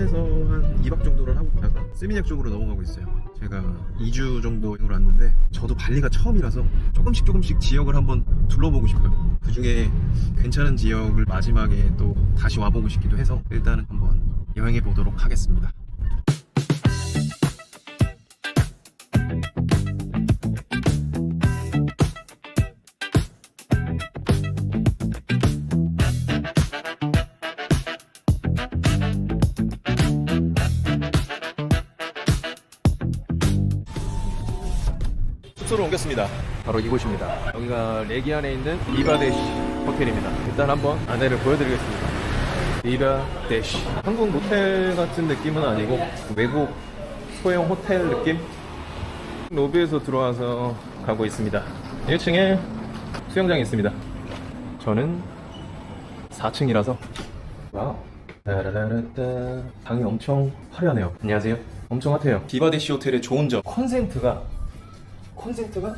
푸꾸오카에서 한 2박 정도를 하고 있다가 스미냑 쪽으로 넘어가고 있어요. 제가 2주 정도 여행을 왔는데 저도 발리가 처음이라서 조금씩 조금씩 지역을 한번 둘러보고 싶어요. 그 중에 괜찮은 지역을 마지막에 또 다시 와보고 싶기도 해서 일단은 한번 여행해 보도록 하겠습니다. 숙소로 옮겼습니다. 바로 이곳입니다. 여기가 레기 안에 있는 리바데시 호텔입니다. 일단 한번 안내를 보여드리겠습니다. 리바데시. 한국 모텔 같은 느낌은 아니고 외국 소형 호텔 느낌? 로비에서 들어와서 가고 있습니다. 1층에 수영장이 있습니다. 저는 4층이라서 와우. 따라라라따. 방이 엄청 화려하네요. 안녕하세요. 엄청 핫해요. 디바데시 호텔의 좋은 점. 콘센트가 콘센트가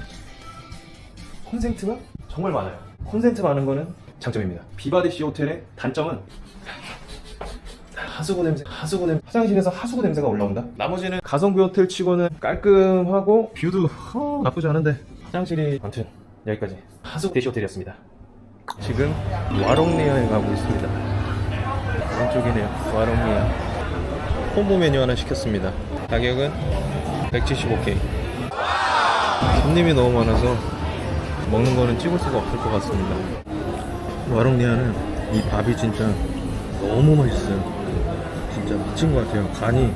콘센트가 정말 많아요. 콘센트 많은 거는 장점입니다. 비바데시 호텔의 단점은 하수구 냄새, 하수구 냄새, 화장실에서 하수구 냄새가 올라온다. 나머지는 가성비 호텔 치고는 깔끔하고 뷰도 어, 나쁘지 않은데 화장실이 아무튼 여기까지 하수구 대시 호텔이었습니다. 지금 와롱리아에 가고 있습니다. 왼쪽이네요. 와롱리아. 콤보 메뉴 하나 시켰습니다. 가격은 175K. 손님이 너무 많아서 먹는 거는 찍을 수가 없을 것 같습니다. 와롱리아는 이 밥이 진짜 너무 맛있어요. 진짜 미친 것 같아요. 간이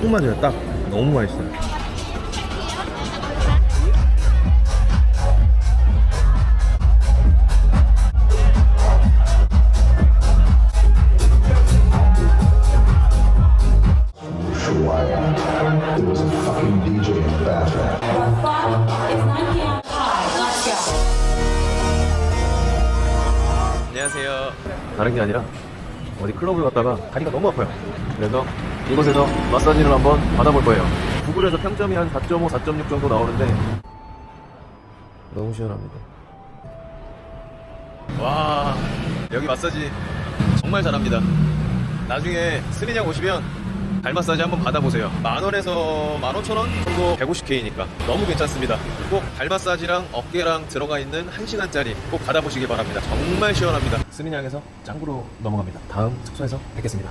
딱 맞아요. 딱 너무 맛있어요. 안녕하세요. 다른 게 아니라 어디 클럽을 갔다가 다리가 너무 아파요. 그래서 이곳에서 마사지를 한번 받아볼 거예요. 구글에서 평점이 한 4.5, 4.6 정도 나오는데 너무 시원합니다. 와 여기 마사지 정말 잘합니다. 나중에 스리냥 오시면 발 마사지 한번 받아보세요. 만 원에서 만 오천 원 정도 150K니까 너무 괜찮습니다. 꼭 발 마사지랑 어깨랑 들어가 있는 1시간짜리 꼭 받아보시기 바랍니다. 정말 시원합니다. 스리냥에서 짱구로 넘어갑니다. 다음 숙소에서 뵙겠습니다.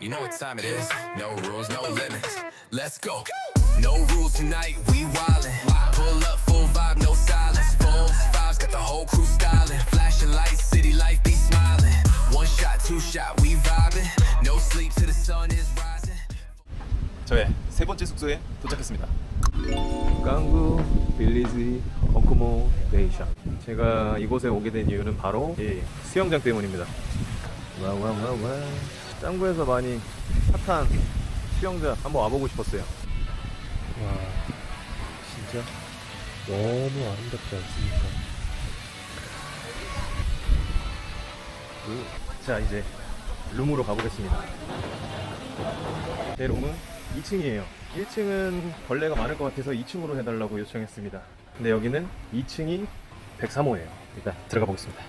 You know what time it is. No rules, no limits. Let's go. No rules tonight, we wildin'. Pull up, 저의 세 번째 숙소에 도착했습니다. 깡구 빌리지 어코모데이션. 제가 이곳에 오게 된 이유는 바로 이 수영장 때문입니다. 와와와와. 짱구에서 많이 핫한 수영장 한번 와보고 싶었어요. 와, 진짜 너무 아름답지 않습니까? 오, 자 이제 룸으로 가보겠습니다. 제 룸은 2층이에요. 1층은 벌레가 많을 것 같아서 2층으로 해달라고 요청했습니다. 근데 여기는 2층이 103호예요. 일단 들어가 보겠습니다.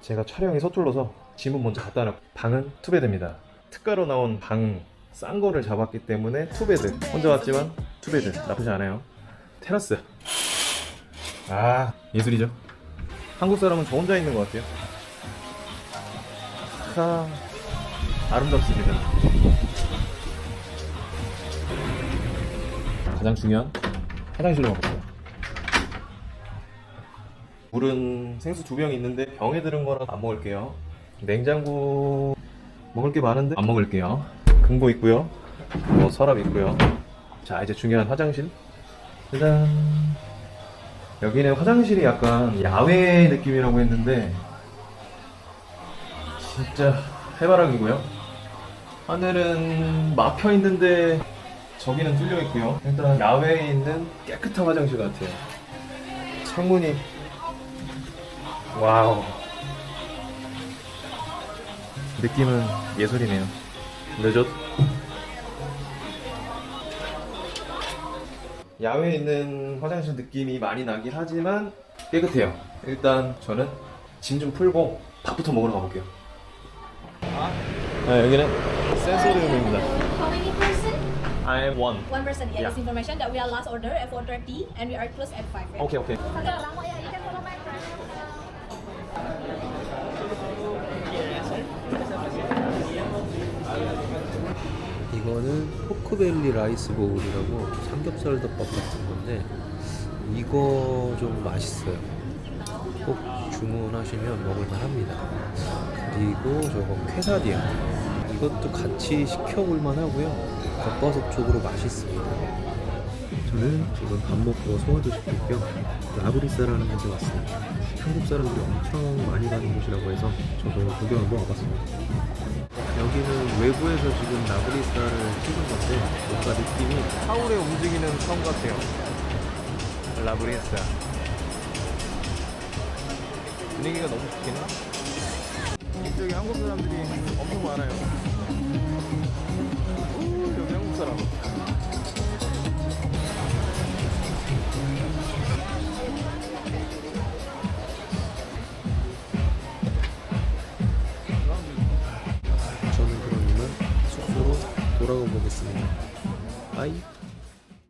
제가 촬영이 서툴러서 짐은 먼저 갖다 놓고 방은 투베드입니다. 특가로 나온 방 싼 거를 잡았기 때문에 투베드. 혼자 왔지만 투베드 나쁘지 않아요. 테라스. 아 예술이죠. 한국 사람은 저 혼자 있는 것 같아요. 하 아름답습니다. 가장 중요한 화장실로 가볼게요. 물은 생수 두 병 있는데 병에 들은 거랑 안 먹을게요. 냉장고 먹을 게 많은데 안 먹을게요. 금고 있고요. 뭐 서랍 있고요. 자 이제 중요한 화장실. 짜잔. 여기는 화장실이 약간 야외 느낌이라고 했는데 진짜 해바라기고요. 하늘은 막혀 있는데 저기는 뚫려 있고요. 일단 야외에 있는 깨끗한 화장실 같아요. 창문이 와우. 느낌은 예술이네요. 레젓. 야외에 있는 화장실 느낌이 많이 나긴 하지만 깨끗해요. 일단 저는 짐 좀 풀고 밥부터 먹으러 가볼게요. 아, 여기는 센소리움입니다. Am one. One person. Yeah, Yeah. this information that we are last order at 4:30 and we are closed at 5. Right? oh, follow back. 이거는 포크벨리 라이스 보울이라고 삼겹살 덮밥 같은 건데 이거 좀 맛있어요. 꼭 주문하시면 먹을만 합니다. 그리고 저거 퀘사디아 이것도 같이 시켜볼만 하고요. 겉바속 쪽으로 맛있습니다. 저는 지금 밥 먹고 소화도 시킬 겸 라브리사라는 곳에 왔습니다. 한국 사람들이 엄청 많이 가는 곳이라고 해서 저도 구경 한번 와봤습니다. 여기는 외부에서 지금 라브리사를 찍은 건데 뭔가 느낌이 서울에 움직이는 섬 같아요. 라브리에스타. 분위기가 너무 좋긴 하. 이쪽에 한국 사람들이 엄청 많아요. 사람. 저는 이만 숙소로 돌아가 보겠습니다. 바이.